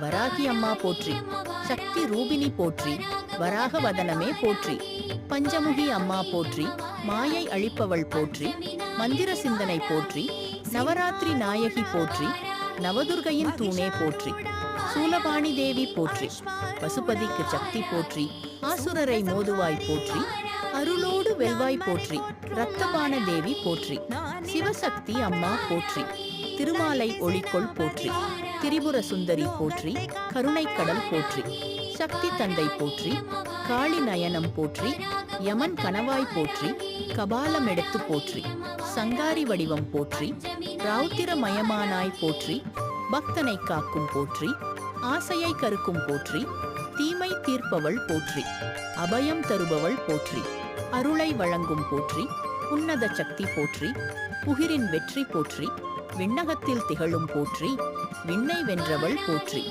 வராகி அம்மா போற்றி. சக்தி ரூபினி போற்றி. வராக வதனமே போற்றி. பஞ்சமுகி அம்மா போற்றி. மாயை அழிப்பவள் போற்றி. மந்திர சிந்தனை போற்றி. நவராத்திரி நாயகி போற்றி. நவதுர்கையின் தூணே போற்றி. சூலபாணி தேவி போற்றி. பசுபதிக்கு சக்தி போற்றி. ஆசுரரை மோதுவாய் போற்றி. அருளோடு வெல்வாய் போற்றி. ரத்தபான தேவி போற்றி. சிவசக்தி அம்மா போற்றி. திருமாலை ஒளிக்கொள் போற்றி திரிபுர சுந்தரி போற்றி கருணைக்கடல் போற்றி சக்தி தந்தை போற்றி காளி நயனம் போற்றி யமன் கணவாய் போற்றி கபாலம் எடுத்து போற்றி சங்காரி வடிவம் போற்றி ரௌத்திரமயமானாய் போற்றி பக்தனை காக்கும் போற்றி ஆசையை கருக்கும் போற்றி தீமை தீர்ப்பவள் போற்றி அபயம் தருபவள் போற்றி அருளை வழங்கும் போற்றி உன்னத சக்தி போற்றி புகிரின் வெற்றி போற்றி விண்ணகத்தில் திகழும் போற்றி விண்ணை வென்றவள் போற்றி.